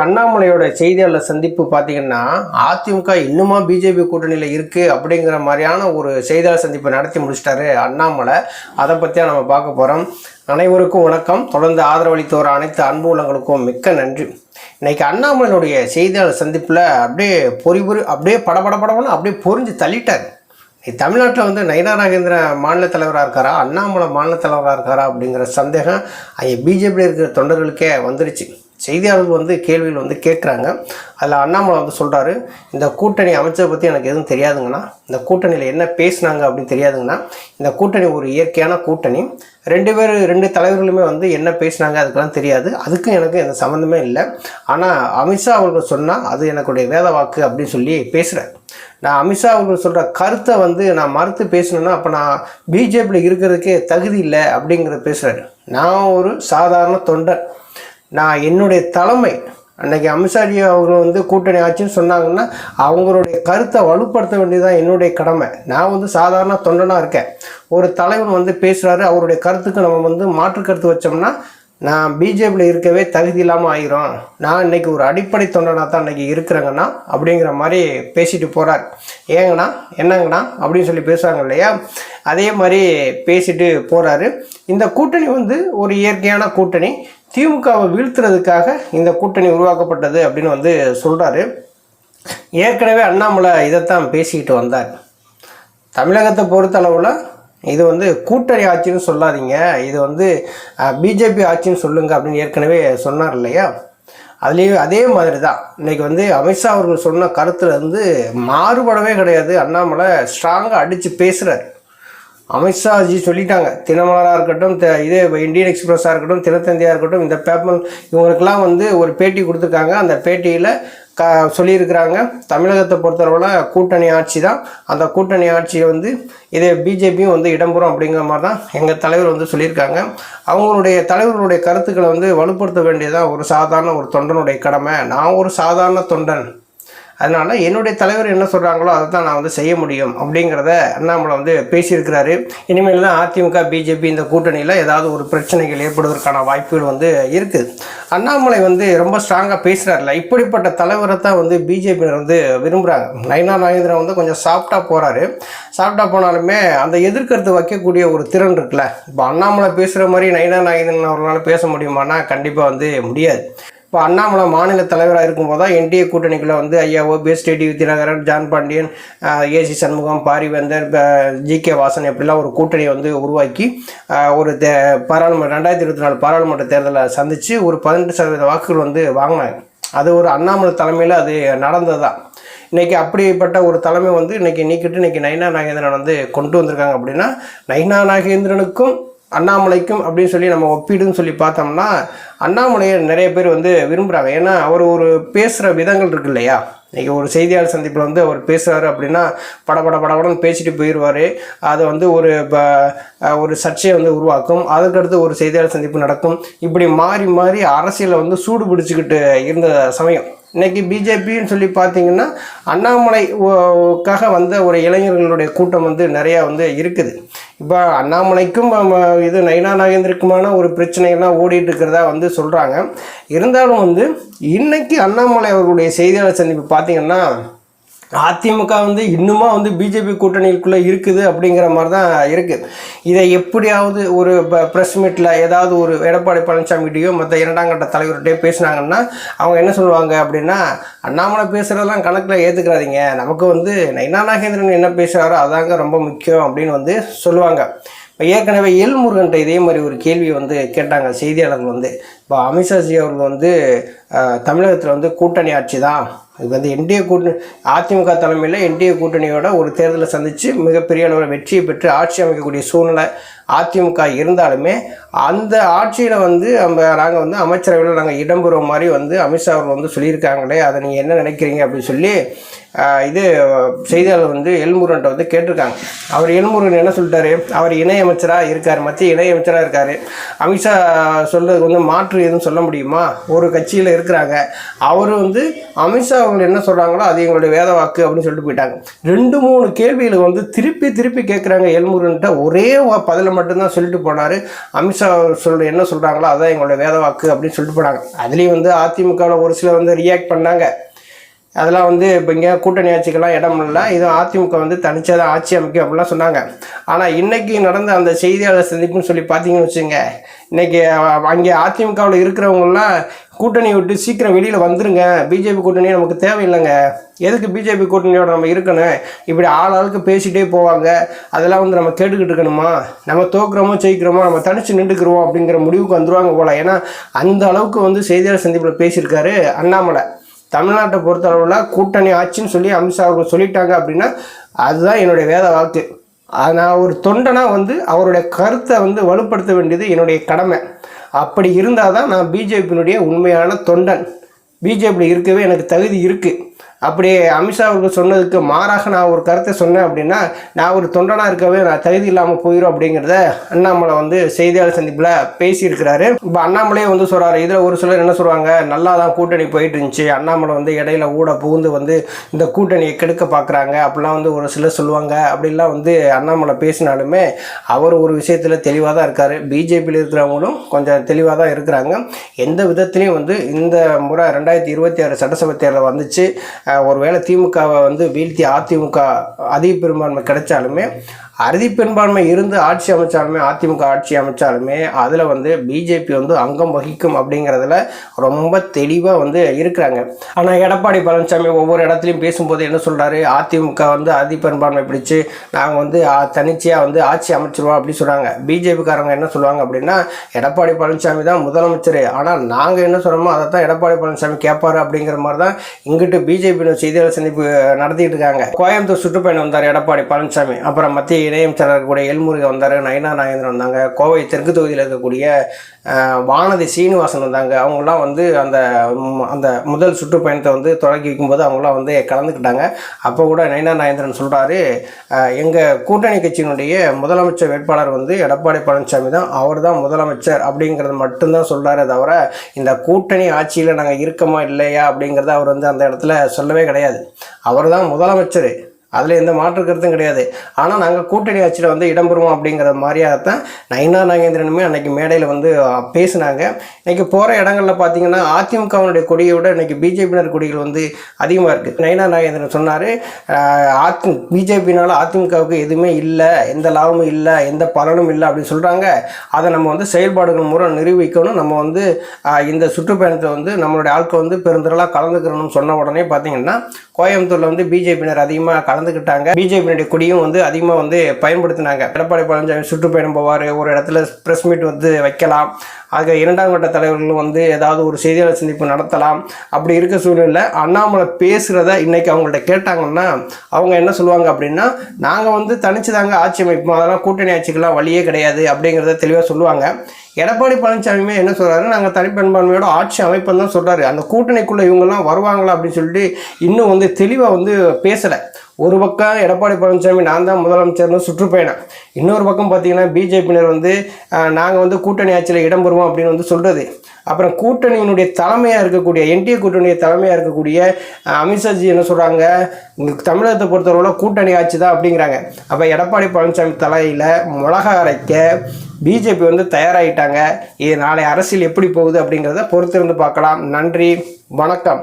அண்ணாமலையோட செய்தியாளர் சந்திப்பு பார்த்தீங்கன்னா அதிமுக இன்னுமா பிஜேபி கூட்டணியில் இருக்குது அப்படிங்கிற மாதிரியான ஒரு செய்தியாளர் சந்திப்பை நடத்தி முடிச்சிட்டாரு அண்ணாமலை. அதை பற்றியா நம்ம பார்க்க போகிறோம் அனைவருக்கும் வணக்கம். தொடர்ந்து ஆதரவளித்து வர அனைத்து அன்பு உள்ளங்களுக்கும் மிக்க நன்றி. இன்னைக்கு அண்ணாமலையினுடைய செய்தியாளர் சந்திப்பில் அப்படியே பொறி பொறி அப்படியே படபடபடன்னு அப்படியே பொறிஞ்சு தள்ளிட்டார். தமிழ்நாட்டில் வந்து நயனா நாகேந்திர மாநில தலைவராக இருக்காரா? அண்ணாமலை மாநில தலைவராக இருக்காரா அப்படிங்கிற சந்தேகம் அங்கே பிஜேபியில் இருக்கிற தொண்டர்களுக்கே வந்துருச்சு. செய்தியாளர்கள் வந்து கேள்விகள் வந்து கேட்குறாங்க. அதில் அண்ணாமலை வந்து சொல்கிறாரு இந்த கூட்டணி அமைச்சதை பற்றி எனக்கு எதுவும் தெரியாதுங்கண்ணா. இந்த கூட்டணியில் என்ன பேசுனாங்க அப்படின்னு தெரியாதுங்கண்ணா. இந்த கூட்டணி ஒரு இயற்கையான கூட்டணி. ரெண்டு பேர் ரெண்டு தலைவர்களுமே வந்து என்ன பேசுனாங்க அதுக்கெல்லாம் தெரியாது. அதுக்கும் எனக்கு எந்த சம்மந்தமே இல்லை. ஆனால் அமித்ஷா அவர்கள் சொன்னால் அது எனக்குடைய வேத வாக்கு அப்படின்னு சொல்லி பேசுகிறேன் நான் அமித்ஷா அவர்கள் சொல்கிற கருத்தை வந்து நான் மறுத்து பேசணுன்னா அப்போ நான் பிஜேபியில் இருக்கிறதுக்கே தகுதி இல்லை அப்படிங்கிறத பேசுகிறாரு நான் ஒரு சாதாரண தொண்டன். நான் என்னுடைய தலைமை அன்னைக்கு அமித்ஷாஜி அவர்கள் வந்து கூட்டணி ஆச்சுன்னு சொன்னாங்கன்னா அவங்களுடைய கருத்தை வலுப்படுத்த வேண்டியதுதான் என்னுடைய கடமை. நான் வந்து சாதாரண தொண்டனாக இருக்கேன். ஒரு தலைவர் வந்து பேசுகிறாரு அவருடைய கருத்துக்கு நம்ம வந்து மாற்று கருத்து வச்சோம்னா நான் பிஜேபியில் இருக்கவே தகுதி இல்லாமல் ஆயிரும். நான் இன்னைக்கு ஒரு அடிப்படை தொண்டனாக தான் இன்றைக்கி இருக்கிறேங்கண்ணா அப்படிங்கிற மாதிரி பேசிட்டு போகிறார் ஏங்கண்ணா என்னங்கண்ணா அப்படின்னு சொல்லி பேசுவாங்க இல்லையா? அதே மாதிரி பேசிட்டு போகிறாரு இந்த கூட்டணி வந்து ஒரு இயற்கையான கூட்டணி. திமுகவை வீழ்த்துறதுக்காக இந்த கூட்டணி உருவாக்கப்பட்டது அப்படின்னு வந்து சொல்கிறாரு ஏற்கனவே அண்ணாமலை இதைத்தான் பேசிக்கிட்டு வந்தார். தமிழகத்தை பொறுத்தளவில் இது வந்து கூட்டணி ஆட்சின்னு சொல்லாதீங்க. இது வந்து பிஜேபி ஆட்சின்னு சொல்லுங்கள் அப்படின்னு ஏற்கனவே சொன்னார் இல்லையா? அதுலேயும் அதே மாதிரி தான் இன்றைக்கி வந்து அமித்ஷா அவர்கள் சொன்ன கருத்தில் வந்து மாறுபடவே கிடையாது. அண்ணாமலை ஸ்ட்ராங்காக அடித்து பேசுகிறார் அமித்ஷாஜி சொல்லிட்டாங்க. தினமலராக இருக்கட்டும் த இதே இந்தியன் எக்ஸ்பிரஸாக இருக்கட்டும் தினத்தந்தியாக இருக்கட்டும் இந்த பேப்பர் இவங்களுக்கெல்லாம் வந்து ஒரு பேட்டி கொடுத்துருக்காங்க. அந்த பேட்டியில் க சொல்லியிருக்கிறாங்க. தமிழகத்தை பொறுத்தளவில் கூட்டணி ஆட்சி தான். அந்த கூட்டணி ஆட்சியை வந்து இதே பிஜேபியும் வந்து இடம்பெறும் அப்படிங்கிற மாதிரி தான் எங்கள் தலைவர் வந்து சொல்லியிருக்காங்க. அவங்களுடைய தலைவர்களுடைய கருத்துக்களை வந்து வலுப்படுத்த வேண்டியதான் ஒரு சாதாரண ஒரு தொண்டனுடைய கடமை. நான் ஒரு சாதாரண தொண்டன். அதனால் என்னுடைய தலைவர் என்ன சொல்கிறாங்களோ அதை தான் நான் வந்து செய்ய முடியும் அப்படிங்கிறத அண்ணாமலை வந்து பேசியிருக்கிறாரு. இனிமேல் தான் அதிமுக பிஜேபி இந்த கூட்டணியில் ஏதாவது ஒரு பிரச்சனைகள் ஏற்படுவதற்கான வாய்ப்புகள் வந்து இருக்குது அண்ணாமலை வந்து ரொம்ப ஸ்ட்ராங்காக பேசுகிறாருல இப்படிப்பட்ட தலைவரை தான் வந்து பிஜேபியினர் வந்து விரும்புகிறாங்க நயனா நாகேந்திரன் வந்து கொஞ்சம் சாஃப்டாக போகிறாரு சாஃப்டாக போனாலுமே அந்த எதிர்கருத்து வைக்கக்கூடிய ஒரு திறன் இருக்குல்ல. இப்போ அண்ணாமலை பேசுகிற மாதிரி நயனா நாகேந்திரன் அவர்களால் பேச முடியுமானா கண்டிப்பாக வந்து முடியாது. இப்போ அண்ணாமலை மாநில தலைவராக இருக்கும்போது தான் என்டிஏ கூட்டணிக்குள்ளே வந்து ஐயா OPS TT Dhinakaran John Pandian AC Shanmugam Parivendhar G K Vasan எப்படிலாம் ஒரு கூட்டணியை வந்து உருவாக்கி ஒரு தே பாராளுமன்ற ரெண்டாயிரத்தி இருபத்தி நாலு பாராளுமன்ற தேர்தலை சந்தித்து ஒரு பதினெட்டு சதவீத வாக்குகள் வந்து வாங்கினாங்க அது ஒரு அண்ணாமலை தலைமையில் அது நடந்தது? தான் இன்றைக்கி அப்படிப்பட்ட ஒரு தலைமை வந்து இன்றைக்கி நீக்கிட்டு இன்றைக்கி நைனா நாகேந்திரன் வந்து கொண்டு வந்திருக்காங்க அப்படின்னா நைனா நாகேந்திரனுக்கும் அண்ணாமலைக்கும் அப்படின்னு சொல்லி நம்ம ஒப்பீடுன்னு சொல்லி பார்த்தோம்னா அண்ணாமலையை நிறைய பேர் வந்து விரும்புகிறாங்க ஏன்னா அவர் ஒரு பேசுகிற விதங்கள் இருக்கு இல்லையா? இன்றைக்கி ஒரு செய்தியாளர் சந்திப்பில் வந்து அவர் பேசுகிறாரு அப்படின்னா படபட படபடன்னு பேசிட்டு போயிடுவார் அதை வந்து ஒரு ப- ஒரு சர்ச்சையை வந்து உருவாக்கும். அதுக்கடுத்து ஒரு செய்தியாளர் சந்திப்பு நடக்கும். இப்படி மாறி மாறி அரசியலை வந்து சூடு பிடிச்சிக்கிட்டு இருந்த சமயம். இன்றைக்கி பிஜேபின்னு சொல்லி பார்த்தீங்கன்னா அண்ணாமலை வந்த ஒரு இளைஞர்களுடைய கூட்டம் வந்து நிறையா வந்து இருக்குது. இப்போ அண்ணாமலைக்கும் இது நயனா நாகேந்திரக்குமான ஒரு பிரச்சனைகள்லாம் ஓடிட்டு இருக்கிறதா வந்து சொல்கிறாங்க இருந்தாலும் வந்து இன்றைக்கி அண்ணாமலை அவர்களுடைய செய்தியாளர் சந்திப்பு பார்த்திங்கன்னா அதிமுக வந்து இன்னுமா வந்து பிஜேபி கூட்டணிக்குள்ளே இருக்குது அப்படிங்கிற மாதிரி தான் இருக்குது இதை எப்படியாவது ஒரு ப்ரெஸ் மீட்டில் ஏதாவது ஒரு எடப்பாடி பழனிசாமிகிட்டையோ மற்ற இரண்டாம் கட்ட தலைவர்கிட்டயோ பேசுனாங்கன்னா அவங்க என்ன சொல்லுவாங்க அப்படின்னா அண்ணாமலை பேசுகிறதெல்லாம் கணக்கில் ஏற்றுக்கிறாதீங்க நமக்கு வந்து நைனா நாகேந்திரன் என்ன பேசுகிறாரோ அதாங்க ரொம்ப முக்கியம் அப்படின்னு வந்து சொல்லுவாங்க. இப்போ ஏற்கனவே எல்முருகன்ட்ட இதே மாதிரி ஒரு கேள்வி வந்து கேட்டாங்க செய்தியாளர்கள் வந்து. இப்போ அமித்ஷாஜி அவர்கள் வந்து தமிழகத்தில் வந்து கூட்டணி ஆட்சி தான் இது வந்து என்டிஏ கூட்டணி அதிமுக தலைமையில் என்டிஏ கூட்டணியோட ஒரு தேர்தலை சந்தித்து மிகப்பெரிய அளவில் வெற்றியை பெற்று ஆட்சி அமைக்கக்கூடிய சூழ்நிலை அதிமுக இருந்தாலுமே அந்த ஆட்சியில் வந்து நம்ம நாங்கள் வந்து அமைச்சரவையில் நாங்கள் இடம்பெறும் மாதிரி வந்து அமித்ஷா அவர்கள் வந்து சொல்லியிருக்காங்களே அதை நீங்கள் என்ன நினைக்கிறீங்க அப்படின்னு சொல்லி இது செய்தியாளர் வந்து எல்முருகன்ட்ட வந்து கேட்டிருக்காங்க. அவர் எல்முருகன் என்ன சொல்லிட்டாரு? அவர் இணையமைச்சராக இருக்கார் மத்திய இணையமைச்சராக இருக்கார். அமித்ஷா சொல்கிறது வந்து மாற்று பதில் எதுவும் சொல்ல முடியுமா? ஒரு கட்சியில் இருக்கிறாங்க. அவர் வந்து அமித்ஷா அவங்க என்ன சொல்கிறாங்களோ அது எங்களுடைய வேத வாக்கு அப்படின்னு சொல்லிட்டு போயிட்டாங்க. ரெண்டு மூணு கேள்வியில் வந்து திருப்பி திருப்பி கேட்குறாங்க எல்முருன்ட்ட ஒரே வ- பதிலை மட்டும்தான் சொல்லிட்டு போனார். அமித்ஷா சொல்ற என்ன சொல்கிறாங்களோ அதான் எங்களுடைய வேத வாக்கு அப்படின்னு சொல்லிட்டு போனாங்க. அதுலேயும் வந்து அதிமுகவில் ஒரு சிலர் வந்து ரியாக்ட் பண்ணாங்க. அதெல்லாம் வந்து இப்போ இங்கே கூட்டணி ஆட்சிக்கெல்லாம் இடம் இல்லை. இது அதிமுக வந்து தனிச்சா தான் ஆட்சி அமைக்கும் அப்படிலாம் சொன்னாங்க. ஆனால் இன்றைக்கி நடந்த அந்த செய்தியாளர் சந்திப்புன்னு சொல்லி பார்த்தீங்கன்னு வச்சுங்க இன்னைக்கு அங்கே அதிமுகவில் இருக்கிறவங்கலாம் கூட்டணி விட்டு சீக்கிரம் வெளியில் வந்துருங்க. பிஜேபி கூட்டணியே நமக்கு தேவையில்லைங்க. எதுக்கு பிஜேபி கூட்டணியோட நம்ம இருக்கணும்? இப்படி ஆள் ஆளுக்கு பேசிகிட்டே போவாங்க. அதெல்லாம் வந்து நம்ம கேட்டுக்கிட்டு இருக்கணுமா? நம்ம தோக்குறோமோ ஜெயிக்கிறோமோ நம்ம தனிச்சு நின்றுக்கிறோம் அப்படிங்கிற முடிவுக்கு வந்துருவாங்க போல. ஏன்னா அந்த அளவுக்கு வந்து செய்தியாளர் சந்திப்பில் பேசியிருக்காரு அண்ணாமலை. தமிழ்நாட்டை பொறுத்தளவில் கூட்டணி ஆட்சின்னு சொல்லி அமித்ஷா அவர்கள் சொல்லிட்டாங்க அப்படின்னா அதுதான் என்னுடைய வேத வாக்கு. நான் ஒரு தொண்டனாக வந்து அவருடைய கருத்தை வந்து வலுப்படுத்த வேண்டியது என்னுடைய கடமை. அப்படி இருந்தால் தான் நான் பிஜேபியினுடைய உண்மையான தொண்டன். பிஜேபியில் இருக்கவே எனக்கு தகுதி இருக்குது அப்படி அமித்ஷா அவர்கள் சொன்னதுக்கு மாறாக நான் ஒரு கருத்தை சொன்னேன் அப்படின்னா நான் ஒரு தொண்டனாக இருக்கவே நான் தகுதி இல்லாமல் போயிடும் அப்படிங்கிறத அண்ணாமலை வந்து செய்தியாளர் சந்திப்பில் பேசியிருக்கிறாரு. இப்போ அண்ணாமலையே வந்து சொல்கிறாரு இதில் ஒரு சிலர் என்ன சொல்கிறாங்க நல்லா தான் கூட்டணி போயிட்டு இருந்துச்சு அண்ணாமலை வந்து இடையில ஊட புகுந்து வந்து இந்த கூட்டணியை கெடுக்க பார்க்குறாங்க அப்படிலாம் வந்து ஒரு சிலர் சொல்லுவாங்க அப்படிலாம் வந்து அண்ணாமலை பேசினாலுமே அவர் ஒரு விஷயத்தில் தெளிவாக தான் இருக்கார். பிஜேபியில் இருக்கிறவங்களும் கொஞ்சம் தெளிவாக தான் இருக்கிறாங்க. எந்த விதத்துலேயும் வந்து இந்த முறை ரெண்டாயிரத்தி இருபத்தி ஆறு சட்டசபை தேர்தல் வந்துச்சு. ஒருவேளை திமுகவை வந்து வீழ்த்தி அதிமுக அதிக பெரும்பான்மை கிடைச்சாலுமே அறுதி பெரும்பான்மை இருந்து ஆட்சி அமைச்சாலுமே அதிமுக ஆட்சி அமைச்சாலுமே அதில் வந்து பிஜேபி வந்து அங்கம் வகிக்கும் அப்படிங்கிறதுல ரொம்ப தெளிவாக வந்து இருக்கிறாங்க. ஆனால் எடப்பாடி பழனிசாமி ஒவ்வொரு இடத்துலையும் பேசும்போது என்ன சொல்கிறாரு அதிமுக வந்து அதி பெரும்பான்மை பிடிச்சு நாங்கள் வந்து தனிச்சையாக வந்து ஆட்சி அமைச்சிருவோம் அப்படின்னு சொல்கிறாங்க பிஜேபிக்காரங்க என்ன சொல்லுவாங்க அப்படின்னா எடப்பாடி பழனிசாமி தான் முதலமைச்சர். ஆனால் நாங்கள் என்ன சொல்கிறோமோ அதை தான் எடப்பாடி பழனிசாமி கேட்பாரு அப்படிங்கிற மாதிரி தான் இங்கிட்டு பிஜேபி செய்தியாளர் சந்திப்பு நடத்திட்டு இருக்காங்க. கோயம்புத்தூர் சுற்றுப்பயணம் வந்தார் எடப்பாடி பழனிசாமி. அப்புறம் மத்திய இணையமைச்சராக இருக்கக்கூடிய எல்முருகன் வந்தார் நயனா நாகேந்திரன் வந்தாங்க கோவை தெற்கு தொகுதியில் இருக்கக்கூடிய வானதி சீனிவாசன் வந்தாங்க. அவங்களாம் வந்து அந்த அந்த முதல் சுற்றுப்பயணத்தை வந்து தொடங்கி வைக்கும்போது அவங்களாம் வந்து கலந்துக்கிட்டாங்க. அப்போ கூட நயனா நாகேந்திரன் சொல்கிறாரு எங்கள் கூட்டணி கட்சியினுடைய முதலமைச்சர் வேட்பாளர் வந்து எடப்பாடி பழனிசாமி தான். அவர் தான் முதலமைச்சர் அப்படிங்கிறது மட்டும்தான் சொல்கிறாரே தவிர இந்த கூட்டணி ஆட்சியில் நாங்கள் இருக்கமா இல்லையா அப்படிங்கிறத அவர் வந்து அந்த இடத்துல சொல்லவே கிடையாது. அவர் தான் முதலமைச்சர். அதில் எந்த மாற்று கருத்தும் கிடையாது. ஆனால் நாங்கள் கூட்டணி ஆட்சியில் வந்து இடம்பெறுவோம் அப்படிங்கிற மாதிரியாகத்தான் நயினா நாகேந்திரனுமே அன்னைக்கு மேடையில் வந்து பேசினாங்க. இன்னைக்கு போகிற இடங்களில் பார்த்தீங்கன்னா அதிமுகவினுடைய கொடியை விட இன்றைக்கி பிஜேபியினர் கொடிகள் வந்து அதிகமாக இருக்குது நயினா நாகேந்திரன் சொன்னார் அதி பிஜேபினால் அதிமுகவுக்கு எதுவுமே இல்லை எந்த லாபமும் இல்லை எந்த பலனும் இல்லை அப்படின்னு சொல்கிறாங்க அதை நம்ம வந்து செயல்பாடுகள் மூலம் நிரூபிக்கணும். நம்ம வந்து இந்த சுற்றுப்பயணத்தை வந்து நம்மளுடைய ஆட்கள் வந்து பெருந்திரளாக கலந்துக்கிறணும்னு சொன்ன உடனே பார்த்தீங்கன்னா கோயம்புத்தூரில் வந்து பிஜேபியினர் அதிகமாக கலந்துக்கிட்டாங்க. பிஜேபியினுடைய கொடியும் வந்து அதிகமாக வந்து பயன்படுத்தினாங்க. எடப்பாடி பழனிசாமி சுற்றுப்பயணம் போவார். ஒரு இடத்துல ப்ரெஸ் மீட் வந்து வைக்கலாம். ஆக இரண்டாம் கட்ட தலைவர்களும் வந்து ஏதாவது ஒரு செய்தியாளர் சந்திப்பு நடத்தலாம். அப்படி இருக்க சூழ்நிலை அண்ணாமலை பேசுகிறத இன்றைக்கி அவங்கள்ட்ட கேட்டாங்கன்னா அவங்க என்ன சொல்லுவாங்க அப்படின்னா நாங்கள் வந்து தனிச்சு தாங்க ஆட்சி அமைப்போம். அதெல்லாம் கூட்டணி ஆட்சிக்கெல்லாம் வழியே கிடையாது. அப்படிங்கிறத தெளிவாக சொல்லுவாங்க. எடப்பாடி பழனிசாமியுமே என்ன சொல்கிறாரு நாங்கள் தனிப்பெரும்பான்மையோட ஆட்சி அமைப்பு தான் சொல்கிறாரு அந்த கூட்டணிக்குள்ளே இவங்கெல்லாம் வருவாங்களா? அப்படின்னு சொல்லிட்டு இன்னும் வந்து தெளிவாக வந்து பேசலை. ஒரு பக்கம் எடப்பாடி பழனிசாமி நான் தான் முதலமைச்சர்னு சுற்றுப்பயணம். இன்னொரு பக்கம் பார்த்தீங்கன்னா பிஜேபியினர் வந்து நாங்கள் வந்து கூட்டணி ஆட்சியில் இடம்பெறுவோம் அப்படின்னு வந்து சொல்கிறது அப்புறம் கூட்டணியினுடைய தலைமையாக இருக்கக்கூடிய என்டிஏ கூட்டணியுடைய தலைமையாக இருக்கக்கூடிய அஹ், அமித்ஷாஜி என்ன சொல்கிறாங்க தமிழகத்தை பொறுத்தவரை கூட்டணி ஆட்சி தான் அப்படிங்கிறாங்க. அப்போ எடப்பாடி பழனிசாமி தலையில் மிளகா அரைக்க பிஜேபி வந்து தயாராகிட்டாங்க இது நாளை அரசியல் எப்படி போகுது அப்படிங்கிறத பொறுத்திருந்து பார்க்கலாம். நன்றி வணக்கம்.